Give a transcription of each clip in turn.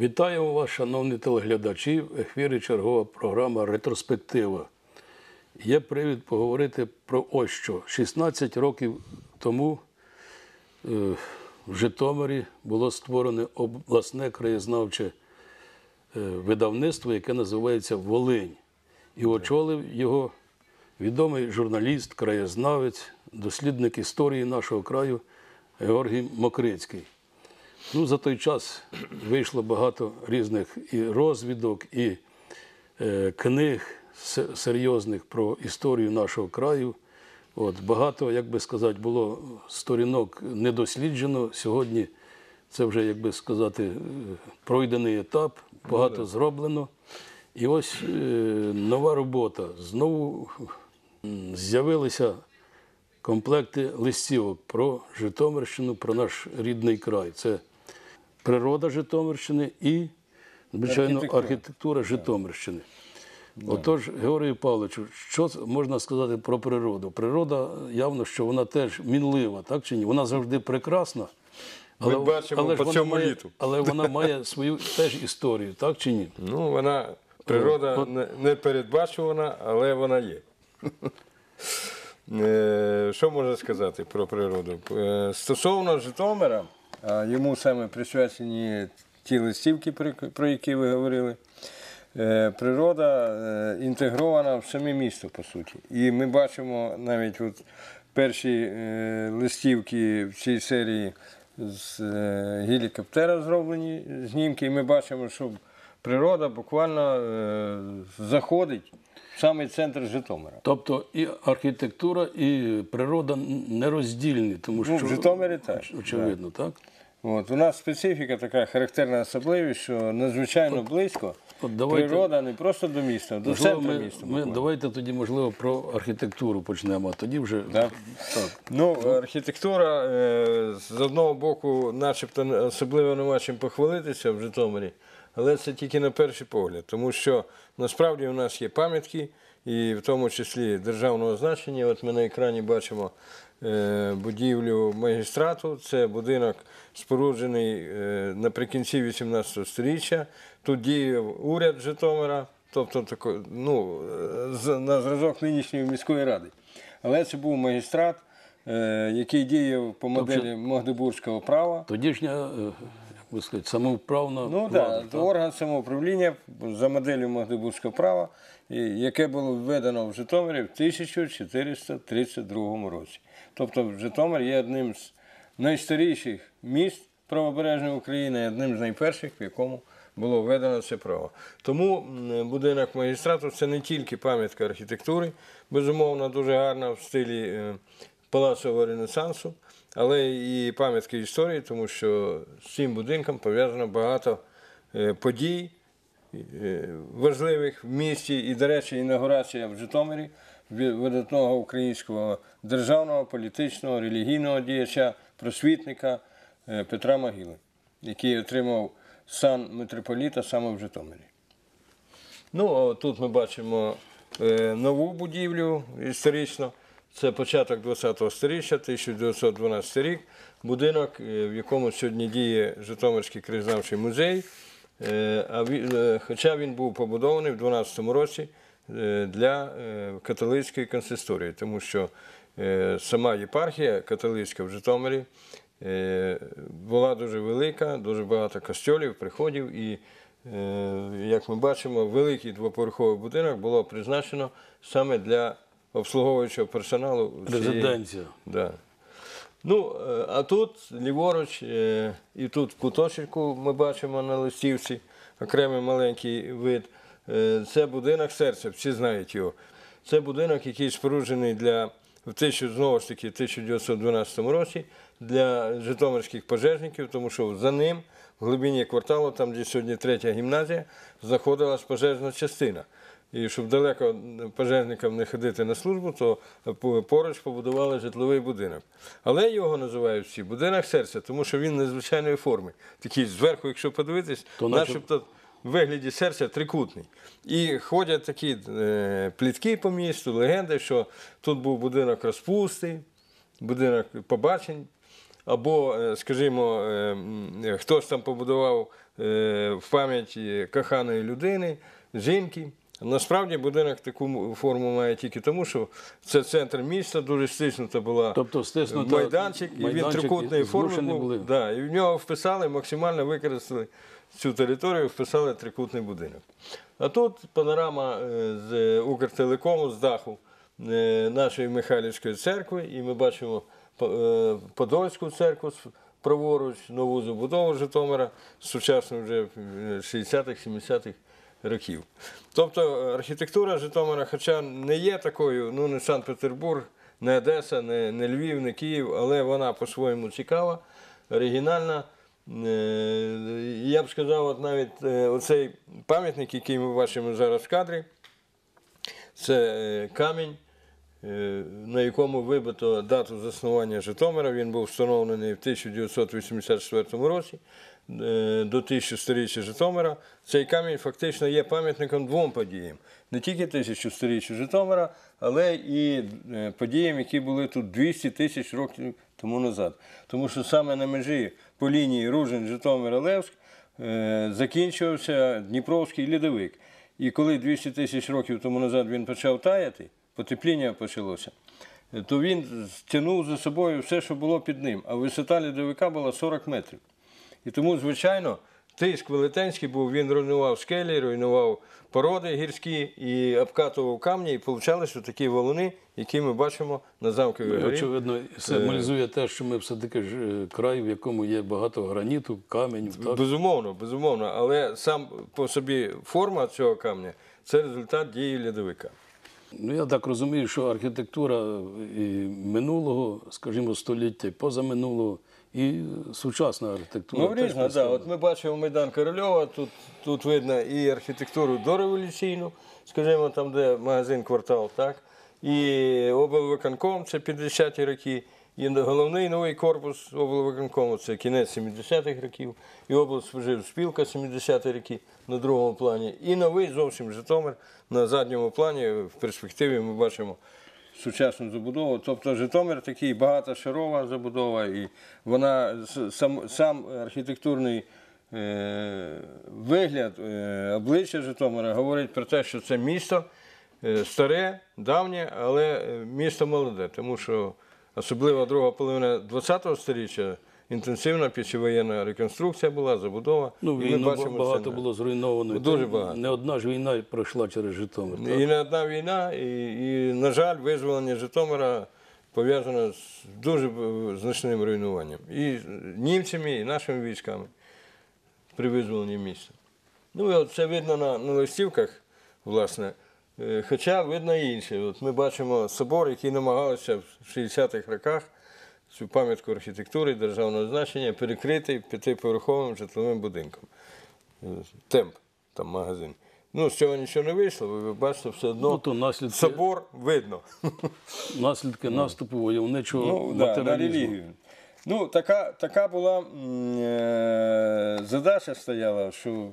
Вітаю вас, шановні телеглядачі. В ефірі чергова програма Ретроспектива. Є привід поговорити про ось що. 16 років тому е, в Житомирі було створене обласне краєзнавче е, видавництво, яке називається Волинь. І очолив його відомий журналіст, краєзнавець, дослідник історії нашого краю Георгій Мокрицький. Ну, за той час вийшло багато різних і розвідок, і е, книг серйозних про історію нашого краю. От, багато, як би сказати, було сторінок недосліджено. Сьогодні це вже, як би сказати, е, пройдений етап, багато зроблено. І ось е, нова робота. Знову з'явилися комплекти листівок про Житомирщину, про наш рідний край. Це природа Житомирщини і, звичайно, Архітектура. Житомирщини. Отож, Георгію Павловичу, що можна сказати про природу? Природа явно, що вона теж мінлива, так чи ні? Вона завжди прекрасна. Ми бачимо ж по вона цьому має, літу. Але вона має свою теж історію, так чи ні? Ну, вона природа От- не- передбачувана, але вона є. Е, Що можна сказати про природу? Е, Стосовно Житомира, йому саме присвячені ті листівки, про- які ви говорили. е, Природа е, інтегрована в саме місто, по суті. І ми бачимо навіть от перші е, листівки в цій серії з гелікоптера зроблені знімки, і ми бачимо, що природа буквально заходить в самий центр Житомира. Тобто і архітектура, і природа нероздільні, тому що Ну, в Житомирі так. очевидно, так? От, у нас специфіка така характерна особливість, що надзвичайно близько от давайте- природа не просто до міста, а до Можливо, центру ми, міста. ми буквально. давайте тоді, можливо, про архітектуру почнемо, а тоді вже Да. так. Ну, архітектура е, з одного боку, начебто, не- особливо нема чим похвалитися в Житомирі, але це тільки на перший погляд, тому що насправді у нас є пам'ятки, і в тому числі державного значення. От ми на екрані бачимо е, будівлю магістрату. Це будинок споруджений е, наприкінці 18 століття. Тут діяв уряд Житомира, тобто тако, ну, на зразок нинішньої міської ради. Але це був магістрат, е, який діяв по моделі Магдебурзького права. Тодішня, би сказати, самовправна Ну влада, так, орган самоуправління за моделлю Магдебурзького права, яке було введено в Житомирі в 1432 році. Тобто Житомир є одним з найстаріших міст правобережної України, одним з найперших, в якому було введено це право. Тому будинок магістрату це не тільки пам'ятка архітектури, безумовно, дуже гарна в стилі е, палацового ренесансу, але і пам'ятки історії, тому що з цим будинком пов'язано багато е, подій е, важливих в місті. І, до речі, інаугурація в Житомирі видатного українського державного, політичного, релігійного діяча, просвітника е, Петра Могили, який отримав сан митрополіта саме в Житомирі. Ну, а тут ми бачимо нову будівлю історично. Це початок 20-го сторіччя, 1912 рік. Будинок, е, в якому сьогодні діє Житомирський краєзнавчий музей. Е, е, хоча він був побудований в 12-му році для католицької консисторії, тому що сама єпархія католицька в Житомирі була дуже велика, дуже багато костьолів, приходів і Як ми бачимо, великий двоповерховий будинок було призначено саме для обслуговуючого персоналу. резиденція. Да. Ну, е, а тут ліворуч, е, і тут в куточку ми бачимо на листівці окремий маленький вид. Е, Це будинок серця, всі знають його. Це будинок, який споруджений для в 1000, знову ж таки, 1912 році для житомирських пожежників, тому що за ним в глибині кварталу, там де сьогодні третя гімназія, знаходилась пожежна частина. І щоб далеко пожежникам не ходити на службу, то поруч побудували житловий будинок. Але його називають всі будинок серця, тому що він незвичайної форми. Такий зверху, якщо подивитись, То начебто в вигляді серця трикутний. І ходять такі е, плітки по місту, легенди, що тут був будинок розпусти, будинок побачень. або, е, скажімо, е, хтось там побудував е, в пам'ять коханої людини, жінки. Насправді будинок таку форму має тільки тому, що це центр міста, дуже стиснута була Тобто стиснута майданчик, і він трикутної форми був. Да, і в нього вписали, максимально використали цю територію, вписали трикутний будинок. А тут панорама е, з Укртелекому, з даху е, нашої Михайлівської церкви, і ми бачимо е, Подольську церкву праворуч, нову забудову Житомира, сучасну вже е, 60-х, 70-х років. Тобто е, архітектура Житомира, хоча не є такою, ну не Санкт-Петербург, не Одеса, не, не Львів, не Київ, але вона по-своєму цікава, оригінальна. Е, Я б сказав, от навіть е, оцей пам'ятник, який ми бачимо зараз в кадрі, це камінь, на якому вибито дату заснування Житомира. Він був встановлений в 1984 році до тисячосторіччя Житомира. Цей камінь фактично є пам'ятником двом подіям. Не тільки тисячосторіччя Житомира, але і е, подіям, які були тут 200 тисяч років тому назад. Тому що саме на межі по лінії Ружин, Житомир, Левськ е, закінчувався Дніпровський льодовик. І коли 200 тисяч років тому назад він почав таяти, потепління почалося, е, то він стягнув за собою все, що було під ним. А висота льодовика була 40 метрів. І тому, звичайно, тиск велетенський був, він руйнував скелі, руйнував породи гірські і обкатував камні, і получалися такі валуни, які ми бачимо на замковій горі. Очевидно, символізує те, що ми все-таки ж е, край, в якому є багато граніту, каменів. Так? Безумовно, безумовно. Але сам по собі форма цього камня це результат дії льодовика. Ну, я так розумію, що архітектура і минулого, скажімо, століття, і позаминулого, і сучасна архітектура. Ну, теж різно, так. От ми бачимо Майдан Корольова, тут, тут видно і архітектуру дореволюційну, скажімо, там, де магазин квартал, так? І облвиконком, це 50-ті роки, і головний новий корпус облвиконкому, це кінець 70-х років, і облспоживспілка 70-ті роки на другому плані, і новий зовсім Житомир на задньому плані, в перспективі ми бачимо сучасну забудову. Тобто Житомир такий багатошарова забудова, і вона сам, сам архітектурний е, вигляд, е, обличчя Житомира говорить про те, що це місто е, старе, давнє, але е, місто молоде, тому що особливо друга половина ХХ століття. Інтенсивна післявоєнна реконструкція була, забудова. Ну, І ми війну бачимо багато було зруйновано. Дуже багато. Не одна ж війна пройшла через Житомир. так? І не одна війна, і, і, на жаль, визволення Житомира пов'язано з дуже значним руйнуванням. І німцями, і нашими військами при визволенні міста. Ну, це видно на, на листівках, власне. Е, Хоча видно і інше. От ми бачимо собор, який намагалися в 60-х роках цю пам'ятку архітектури державного значення перекрити п'ятиповерховим житловим будинком. Е, Темп, там магазин. Ну, з цього нічого не вийшло, ви бачите, все одно Ну, то наслідки, собор видно. наслідки наступу войовничого Ну, да, на матеріалізму. релігію. Ну, така, така була е, задача стояла, що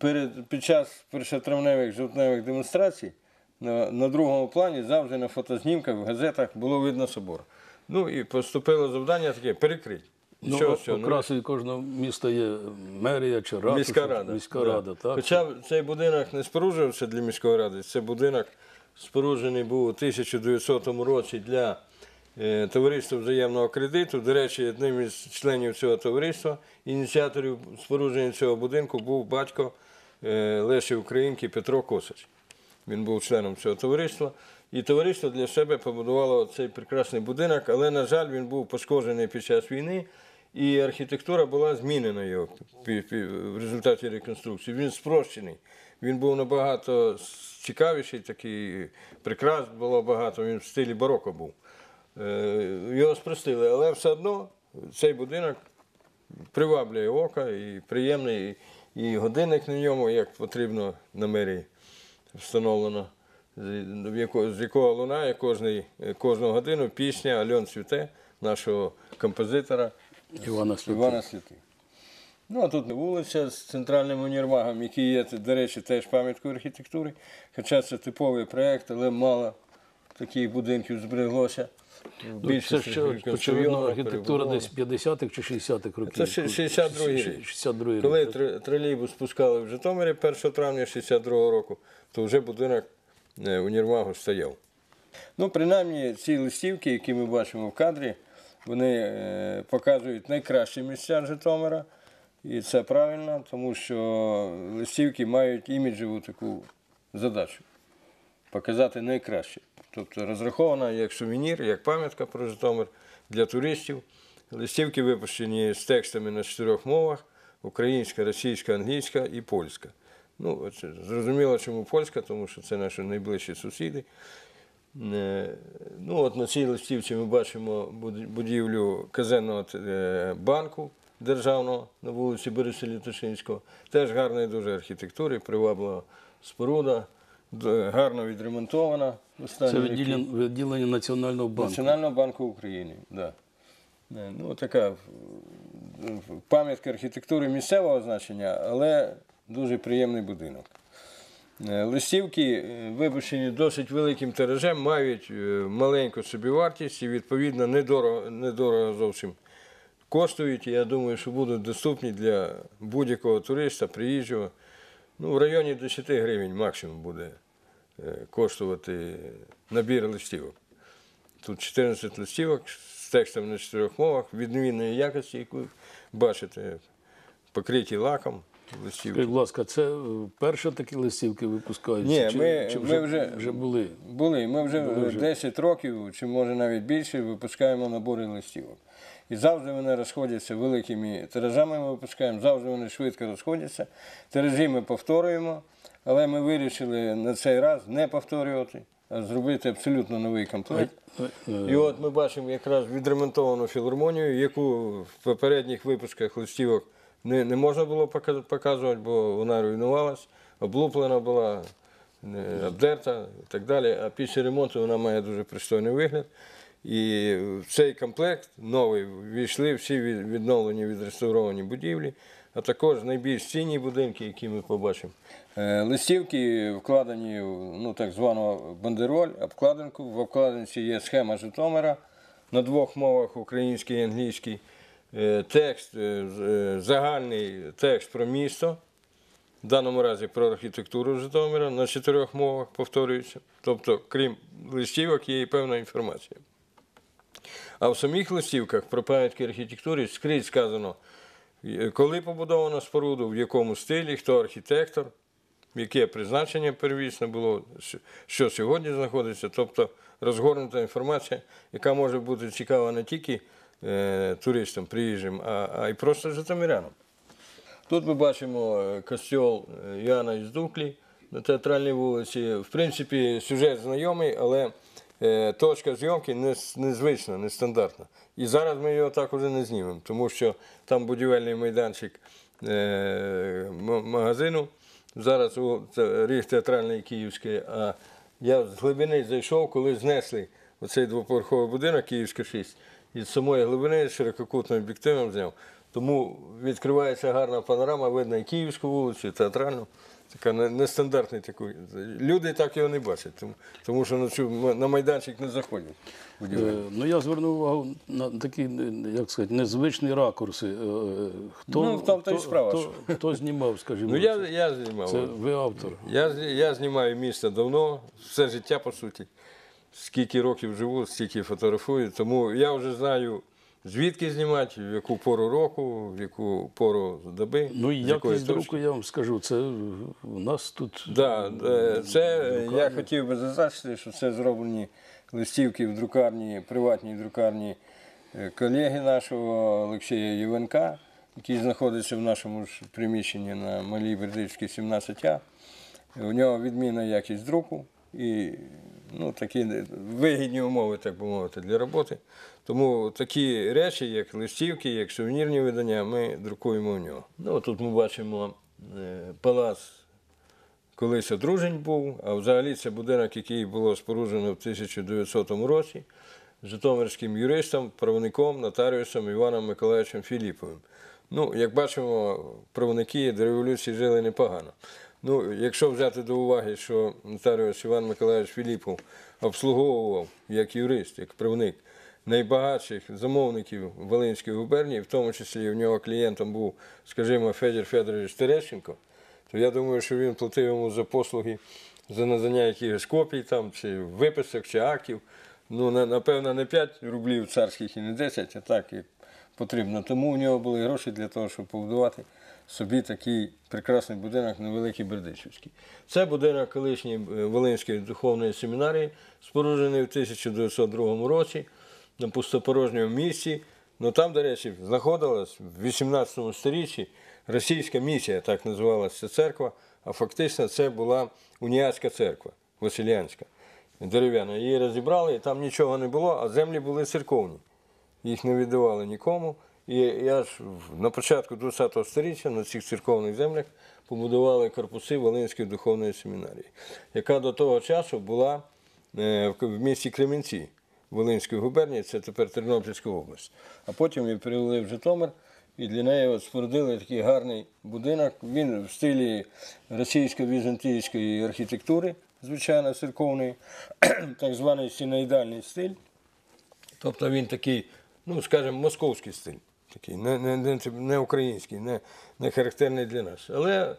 перед, під час першотравневих жовтневих демонстрацій на, на другому плані завжди на фотознімках в газетах було видно собор. Ну і поступило завдання таке перекрити. Ну, цього не окрасою кожного міста є мерія чи ратуша, Міська рада. Міська да. рада, так? Хоча цей будинок не споруджувався для міської ради, це будинок споруджений був у 1900 році для е, товариства взаємного кредиту. До речі, одним із членів цього товариства, ініціаторів спорудження цього будинку був батько е, Леші Українки Петро Косач. Він був членом цього товариства. І товариство для себе побудувало цей прекрасний будинок, але, на жаль, він був пошкоджений під час війни, і архітектура була змінена його в результаті реконструкції. Він спрощений. Він був набагато цікавіший, такий прикрас було багато, він в стилі бароко був. Е, Його спростили, але все одно цей будинок приваблює око і приємний, і годинник на ньому, як потрібно на мерії встановлено, з якого лунає кожний, кожну годину пісня Альон Цвіте, нашого композитора Івана Сліпи. Івана Світи. Ну, а тут вулиця з центральним універмагом, який є, до речі, теж пам'яткою архітектури. Хоча це типовий проєкт, але мало таких будинків збереглося. Більше очевидно архітектура десь 50-х чи 60-х років. Це ще 62-й рік. 62 рік. Коли тролейбус спускали в Житомирі 1 травня 62 року, то вже будинок е, універмагу стояв. Ну, принаймні, ці листівки, які ми бачимо в кадрі, вони е, показують найкращі місця Житомира. І це правильно, тому що листівки мають іміджеву таку задачу показати найкраще. Тобто розрахована як сувенір, як пам'ятка про Житомир для туристів. Листівки випущені з текстами на чотирьох мовах: українська, російська, англійська і польська. Ну, оце, зрозуміло, чому польська, тому що це наші найближчі сусіди. Е, Ну, от на цій листівці ми бачимо будівлю казенного е, банку державного на вулиці Бориса Літошинського. Теж гарної дуже архітектури, приваблива споруда, гарно відремонтована. Це відділення, відділення Національного банку. Національного банку України. Да. Е, Ну, така пам'ятка архітектури місцевого значення, але дуже приємний будинок. Е, Листівки, е, випущені досить великим тиражем, мають маленьку собівартість і, відповідно, недорого, недорого зовсім коштують. Я думаю, що будуть доступні для будь-якого туриста, приїжджого. Ну, в районі 10 гривень максимум буде коштувати набір листівок. Тут 14 листівок з текстом на чотирьох мовах, відмінної якості, яку бачите, покриті лаком листівки. Скажіть, будь ласка, це е, перші такі листівки випускаються? Ні, чи, ми- чи ми вже, вже- вже були? Були. Ми вже, Були вже. 10 років, чи може навіть більше, випускаємо набори листівок. І завжди вони розходяться великими тиражами. Ми випускаємо, завжди вони швидко розходяться. Тиражі ми повторюємо, але ми вирішили на цей раз не повторювати, а зробити абсолютно новий комплект. Е, І от ми бачимо якраз відремонтовану філармонію, яку в попередніх випусках листівок не, не можна було показувати, бо вона руйнувалась, облуплена була, обдерта і так далі. А після ремонту вона має дуже пристойний вигляд. І в цей комплект новий війшли всі відновлені відреставровані будівлі, а також найбільш цінні будинки, які ми побачимо. Е, Листівки вкладені в ну, так звану бандероль, обкладинку. В обкладинці є схема Житомира на двох мовах українській і англійській. Е, Текст, е, загальний текст про місто, в даному разі про архітектуру Житомира на чотирьох мовах повторюється. Тобто, крім листівок, є і певна інформація. А в самих листівках про пам'ятки архітектури скрізь сказано, коли побудовано споруду, в якому стилі, хто архітектор, яке призначення первісне було, що- сьогодні знаходиться. Тобто розгорнута інформація, яка може бути цікава не тільки е, туристам, приїжджим, а, й просто житомирянам. Тут ми бачимо е, костьол е, Іоанна із Дуклі на театральній вулиці. В принципі, сюжет знайомий, але е, точка зйомки незвична, нестандартна. І зараз ми його так уже не знімемо, тому що там будівельний майданчик е, магазину. Зараз ріг театральний київський. А я з глибини зайшов, коли знесли оцей двоповерховий будинок Київська 6. І з самої глибини ширококутним об'єктивом зняв. Тому відкривається гарна панорама, видно і Київську вулицю, і театральну. Така не- нестандартний такий. Люди так його не бачать, тому, тому що на, цю, на майданчик не заходять. Е, Ну, я звернув увагу на такі, е, як сказати, незвичні ракурси. Е, Хто, Ну, тому та й хто- справа, хто, що- хто знімав, скажімо, Ну я, я знімав. це ви автор. Я, я знімаю місто давно, все життя по суті. Скільки років живу, стільки фотографую. Тому я вже знаю, звідки знімати, в яку пору року, в яку пору доби. Ну, якість точки. друку, я вам скажу, це у нас тут. Да, е, це е, я хотів би зазначити, що це зроблені листівки в друкарні, приватній друкарні е, колеги нашого Олексія Євенка, який знаходиться в нашому ж приміщенні на Малій Бердичській 17А. У нього відмінна якість друку і ну, такі вигідні умови, так би мовити, для роботи. Тому такі речі, як листівки, як сувенірні видання, ми друкуємо у нього. Ну, тут ми бачимо е, палац колись одружень був, а взагалі це будинок, який було споруджено в 1900 році житомирським юристом, правником, нотаріусом Іваном Миколаївичем Філіповим. Ну, як бачимо, правники до революції жили непогано. Ну, якщо взяти до уваги, що нотаріус Іван Миколаївич Філіпов обслуговував як юрист, як правник найбагатших замовників Волинської губернії, в тому числі в нього клієнтом був, скажімо, Федір Федорович Терещенко, то я думаю, що він платив йому за послуги за надання якихось копій там, чи виписок, чи актів. Ну, напевно, не 5 рублів царських і не 10, а так як потрібно. Тому у нього були гроші для того, щоб побудувати собі такий прекрасний будинок на Великій Бердичівській. Це будинок колишньої е, Волинської духовної семінарії, споруджений в 1902 році на пустопорожньому місці. Ну там, до речі, знаходилась в 18 сторіччі російська місія, так називалася церква, а фактично це була уніатська церква Василянська, дерев'яна. Її розібрали, і там нічого не було, а землі були церковні. Їх не віддавали нікому. І я ж на початку ХХ століття на цих церковних землях побудували корпуси Волинської духовної семінарії, яка до того часу була е, в місті Кремінці Волинської губернії, це тепер Тернопільська область. А потім її перевели в Житомир. І для неї спорудили такий гарний будинок. Він в стилі російсько-візантійської архітектури, звичайно, церковної, так званий синоїдальний стиль. Тобто він такий, ну, скажімо, московський стиль, такий, не, не, не, український, не, не характерний для нас. Але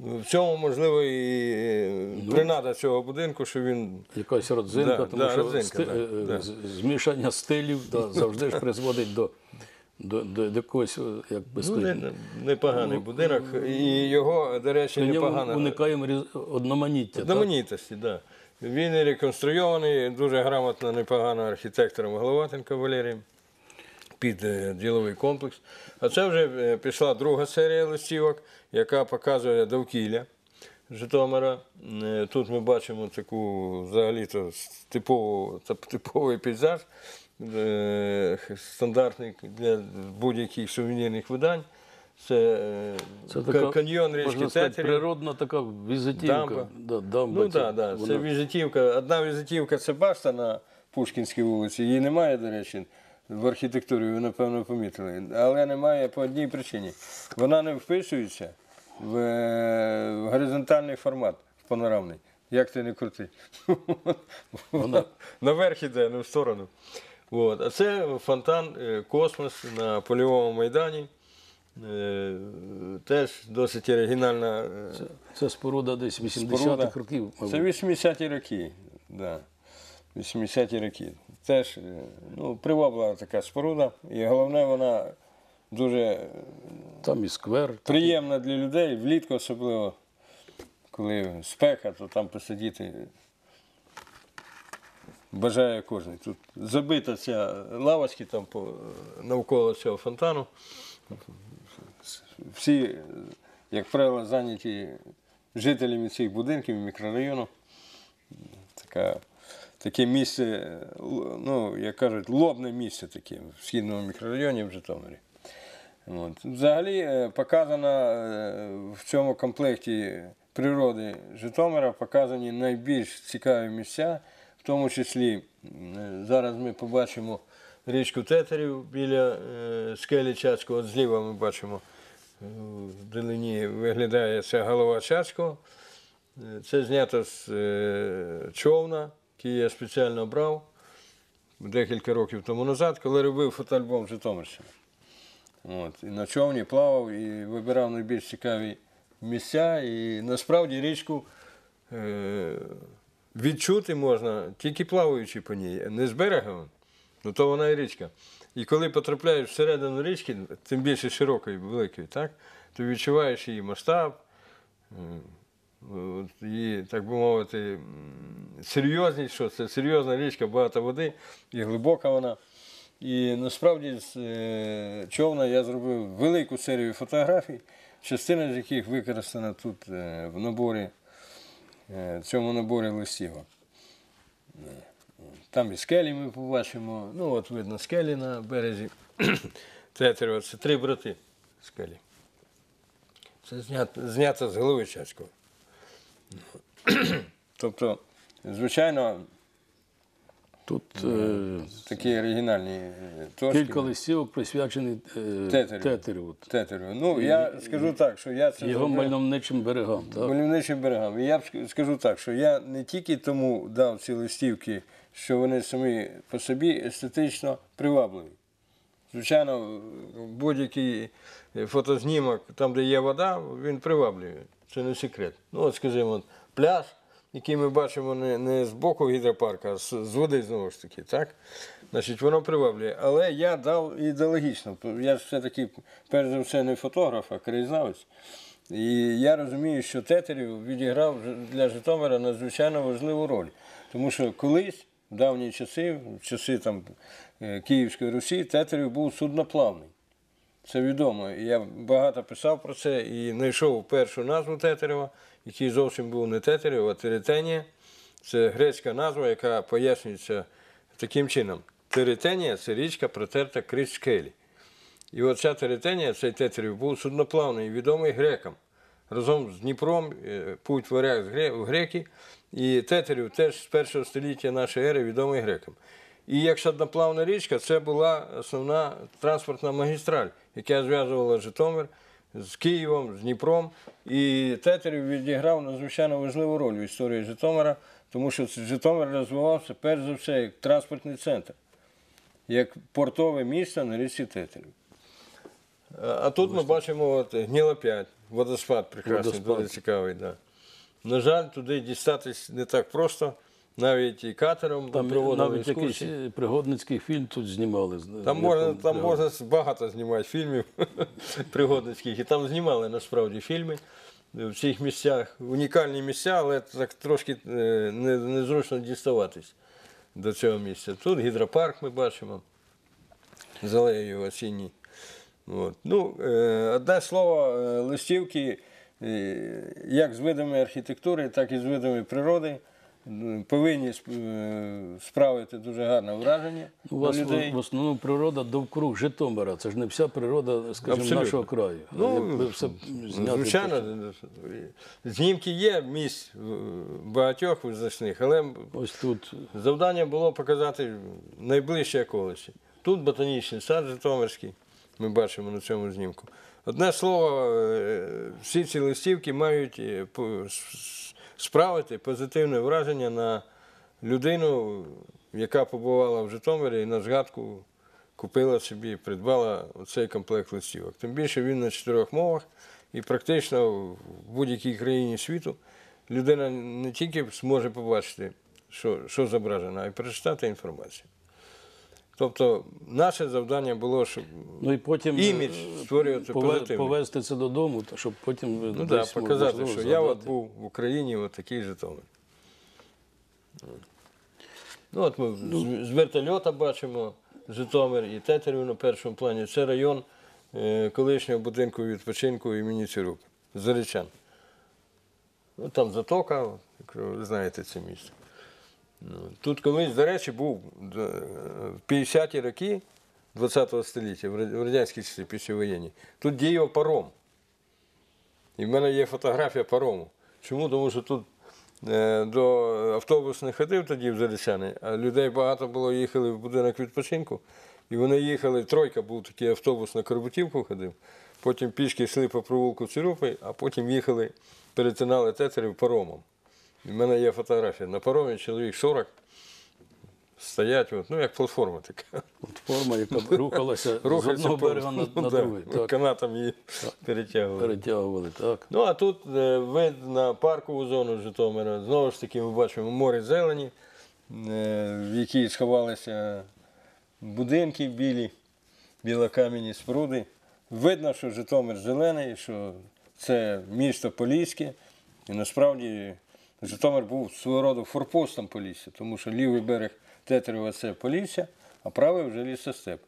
в цьому, можливо, і е, принада цього будинку, що він Якась родзинка, Да, тому да, що родзинка, сти- да, е, да. змішання стилів завжди ж призводить до, до, до, до якогось, як би ну, сказати, не, непоганий будинок. І його, до речі, непогано. уникаємо різ- одноманіття. Знаменитості, так. Да. Він реконструйований, дуже грамотно, непогано архітектором Головатенко Валерієм під е, діловий комплекс. А це вже е, пішла друга серія листівок, яка показує довкілля Житомира. Е, Тут ми бачимо таку взагалі-то типову, типовий пейзаж, стандартний для будь-яких сувенірних видань. Це, е, Це така, каньйон річки Тетерів. природна така візитівка. Дамба. Да, дамба Ну ця, да, да. це вона- візитівка. Одна візитівка це башта на Пушкінській вулиці. Її немає, до речі, в архітектурі, ви напевно помітили. Але немає по одній причині. Вона не вписується в, е, в горизонтальний формат, в панорамний. Як ти не крути. Вона- Наверх іде, не в сторону. От. А це фонтан е, Космос на польовому майдані. Е, Теж досить оригінальна е, Це споруда десь 80-х Споруда. років. Це 80-ті роки. Да. 80-ті роки. Теж ну, приваблива така споруда. І головне, вона дуже Там і сквер. приємна для людей, влітку особливо, коли спека, то там посидіти. Бажає кожен. Тут забита ця лавочки там по, навколо цього фонтану. Всі, як правило, зайняті жителями цих будинків, мікрорайону. Така, таке місце, ну, як кажуть, лобне місце таке в східному мікрорайоні в Житомирі. От. Взагалі е, показано е, в цьому комплекті природи Житомира показані найбільш цікаві місця, в тому числі зараз ми побачимо річку Тетерів біля е, скелі Чацького. Зліва ми бачимо е, в далині виглядає ця голова Чацького. Е, Це знято з човна, який я спеціально брав декілька років тому назад, коли робив фотоальбом Житомирщини. От, і на човні плавав і вибирав найбільш цікаві місця. І насправді річку відчути можна тільки плаваючи по ній, не з берега, ну то вона і річка. І коли потрапляєш всередину річки, тим більше широкої, великої, так, то відчуваєш її масштаб, її, так би мовити, серйозність, що це серйозна річка, багато води і глибока вона. І насправді з е, човна я зробив велику серію фотографій, частина з яких використана тут е, в наборі, в цьому наборі листівок. Е, Там і скелі ми побачимо. Ну, от видно скелі на березі Тетерева. Це три брати скелі. Це знято, знято з голови Чацького. Тобто, звичайно, Тут е, Такі оригінальні е, точки. кілька листівок присвячені е, Тетереву. Тетереву. Тетерю. Ну, я скажу так, що я це Його мальовничим берегам. Так? мальовничим берегам. І я скажу так, що я не тільки тому дав ці листівки, що вони самі по собі естетично привабливі. Звичайно, будь-який фотознімок, там, де є вода, він приваблює. Це не секрет. Ну, от, скажімо, пляж, який ми бачимо не, не з боку гідропарка, а з, з води знову ж таки, так? Значить, воно приваблює. Але я дав ідеологічно. Я ж все-таки, перш за все, не фотограф, а краєзнавець. І я розумію, що Тетерів відіграв для Житомира надзвичайно важливу роль. Тому що колись, в давні часи, в часи там, е, Київської Русі, Тетерів був судноплавний. Це відомо. Я багато писав про це і знайшов першу назву Тетерева, який зовсім був не Тетерев, а Теретенія. Це грецька назва, яка пояснюється таким чином. Теретенія це річка протерта крізь скелі. І оця Теретенія, цей Тетерів, був судноплавний, відомий грекам. Разом з Дніпром, е, путь варяг в греки. І Тетерів теж з першого століття нашої ери відомий грекам. І як судноплавна річка, це була основна транспортна магістраль, яка зв'язувала Житомир з Києвом, з Дніпром. І Тетерів відіграв надзвичайно важливу роль в історії Житомира, тому що Житомир розвивався перш за все як транспортний центр, як портове місто на річці Тетерів. А тут ми бачимо от, гнілоп'ять, водоспад прекрасний, Водоспад. дуже цікавий. Да. На жаль, туди дістатись не так просто, навіть і катером Там проводили навіть якийсь екскурсії. е, пригодницький фільм тут знімали. Там можна, там да. можна багато знімати фільмів пригодницьких. І там знімали насправді фільми в цих місцях. Унікальні місця, але так трошки е, не- незручно діставатись до цього місця. Тут гідропарк ми бачимо з алеєю осінній. От. Ну, е, одне слово, е, листівки, е, як з видами архітектури, так і з видами природи, повинні е, справити дуже гарне враження У вас на в, людей. в основному природа довкруг Житомира. Це ж не вся природа, скажімо, Абсолютно. нашого краю. Ну, все зняти, Звичайно, знімки є місць е, багатьох визначних, але Ось тут завдання було показати найближче околиці. Тут ботанічний сад Житомирський, ми бачимо на цьому знімку. Одне слово, е, всі ці листівки мають е, справити позитивне враження на людину, яка побувала в Житомирі і на згадку купила собі, придбала цей комплект листівок. Тим більше він на чотирьох мовах, і практично в будь-якій країні світу людина не тільки зможе побачити, що, що зображено, а й прочитати інформацію. Тобто наше завдання було, щоб ну і потім імідж е, створювати пове- позитивний. повезти це додому, щоб потім Ну, да, показати, можливо, що я от був в Україні, от такий Житомир. Ну, от ми з, з вертольота бачимо Житомир і Тетерів на першому плані. Це район е, колишнього будинку відпочинку імені Цюрук, Заречан. Ну, там затока, якщо ви знаєте це місце. Ну, тут колись, до речі, був е, в 50-ті роки ХХ століття, в радянській часи післявоєнній, тут діяв паром. І в мене є фотографія парому. Чому? Тому що тут е, до автобус не ходив тоді в Зарічани, а людей багато було, їхали в будинок відпочинку. І вони їхали, тройка був такий автобус на Корбутівку ходив, потім пішки йшли по провулку Цирупи, а потім їхали, перетинали тетерів паромом. І в мене є фотографія. На паромі чоловік 40 стоять, от, ну як платформа така. От форма, яка рухалася з одного берега на, на да. Так, Канатом її перетягували. перетягували. Так. Ну, а тут е, вид на паркову зону Житомира. Знову ж таки, ми бачимо море зелені, е, в якій сховалися будинки білі, білокам'яні споруди. Видно, що Житомир зелений, що це місто Поліське. І насправді Житомир був свого роду форпостом Полісся, тому що лівий берег Тетерева це Полісся, а правий вже лісостеп.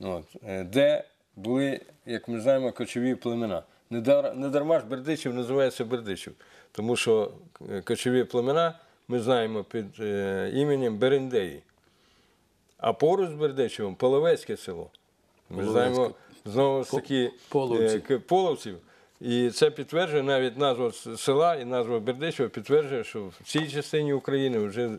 От, е, де були, як ми знаємо, кочові племена. Не дарма ж Бердичів називається Бердичів, тому що е, кочові племена ми знаємо під е, іменем Берендеї. А поруч з Бердичевом Половецьке село. Ми Половецьке. знаємо знову ж таки Половці. е, половців. І це підтверджує навіть назва села і назва Бердичева підтверджує, що в цій частині України вже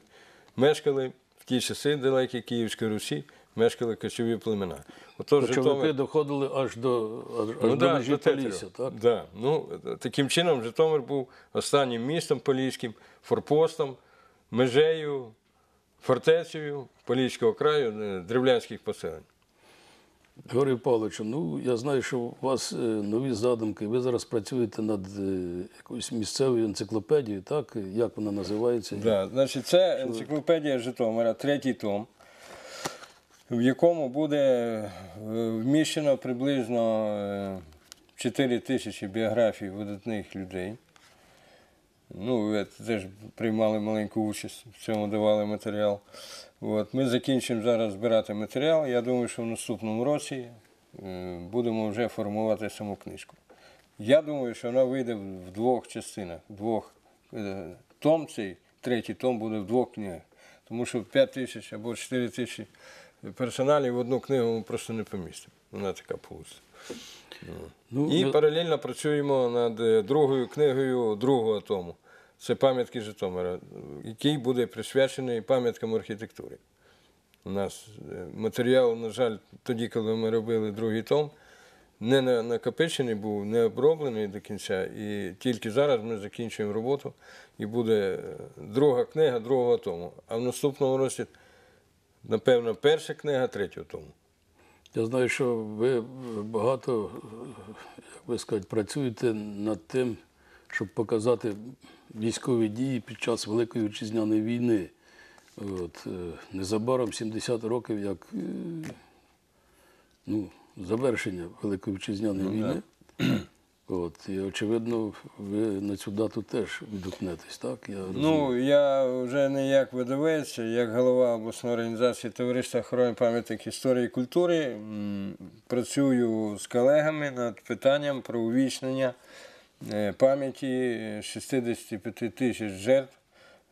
мешкали в ті часи далекі Київської Русі мешкали кочові племена. Отож, Кочовики Житомир, доходили аж до, аж, ну, до межі. Полісся, так? Да. Ну, таким чином Житомир був останнім містом поліським, форпостом, межею, фортецею Поліського краю, е, древлянських поселень. Георгій Павловичу, ну я знаю, що у вас е, нові задумки. Ви зараз працюєте над е, якоюсь місцевою енциклопедією, так? Як вона називається? Да, значить, це енциклопедія Житомира, третій том, в якому буде е, вміщено приблизно е, 4 тисячі біографій видатних людей. Ну, теж приймали маленьку участь в цьому давали матеріал. От, ми закінчимо зараз збирати матеріал. Я думаю, що в наступному році е, будемо вже формувати саму книжку. Я думаю, що вона вийде в двох частинах. в Двох. Е, Том цей, третій том буде в двох книгах. Тому що 5 тисяч або 4 тисячі персоналів в одну книгу ми просто не помістимо. Вона така пуста. Ну, І ви- паралельно працюємо над е, другою книгою другого тому. Це пам'ятки Житомира, який буде присвячений пам'яткам архітектури. У нас е, матеріал, на жаль, тоді, коли ми робили другий том, не на- накопичений був, не оброблений до кінця. І тільки зараз ми закінчуємо роботу, і буде е, друга книга другого тому. А в наступному році, напевно, перша книга третього тому. Я знаю, що ви багато, як би сказати, працюєте над тим, щоб показати військові дії під час Великої Вітчизняної війни. От, е, незабаром 70 років, як е, ну, завершення Великої Вітчизняної війни. От, і очевидно, ви на цю дату теж відгукнетесь, так? Я розумію. Ну, я вже не як видавець, а як голова обласної організації Товариства охорони пам'яток історії і культури. Працюю з колегами над питанням про увічнення пам'яті 65 тисяч жертв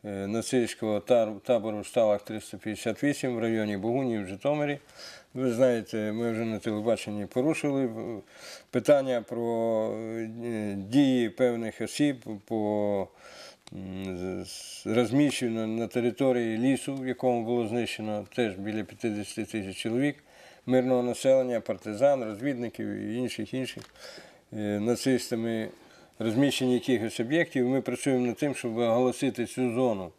е, нацистського табору Сталах 358 в районі Богунів в Житомирі. Ви знаєте, ми вже на телебаченні порушили е, питання про е, дії певних осіб по розміщено на території лісу, в якому було знищено теж біля 50 тисяч чоловік мирного населення, партизан, розвідників і інших інших е, нацистами розміщення якихось об'єктів. Ми працюємо над тим, щоб оголосити цю зону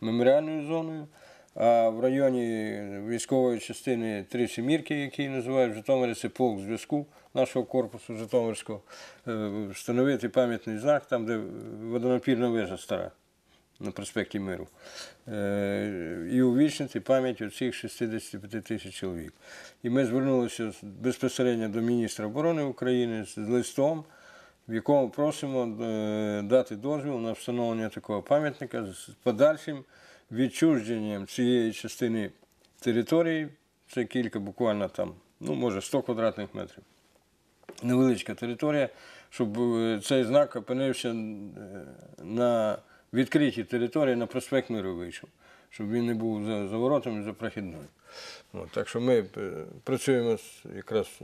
меморіальною зоною. А в районі військової частини Три Семірки, який називають в Житомирі, це полк зв'язку нашого корпусу Житомирського, е, встановити пам'ятний знак там, де водонапірна вежа стара на проспекті Миру. Е, І увічнити пам'ять оцих 65 тисяч чоловік. І ми звернулися безпосередньо до міністра оборони України з листом, в якому просимо е, дати дозвіл на встановлення такого пам'ятника з подальшим відчуженням цієї частини території. Це кілька буквально там, ну може 100 квадратних метрів невеличка територія, щоб е, цей знак опинився е, на відкритій території на проспект Миру вийшов, щоб він не був за, за воротами, за прохідною. От, так що ми працюємо якраз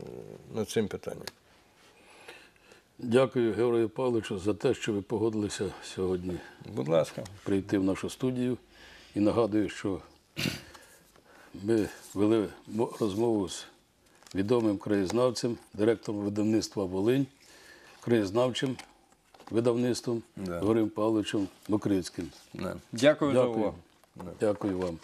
над цим питанням. Дякую, Георгію Павловичу, за те, що ви погодилися сьогодні Будь ласка. прийти в нашу студію. І нагадую, що ми вели розмову з відомим краєзнавцем, директором видавництва Волинь, краєзнавчим видавництвом Да. Георгієм Павловичем Мокрицьким. Да. Дякую, за Дякую. увагу. Дякую вам.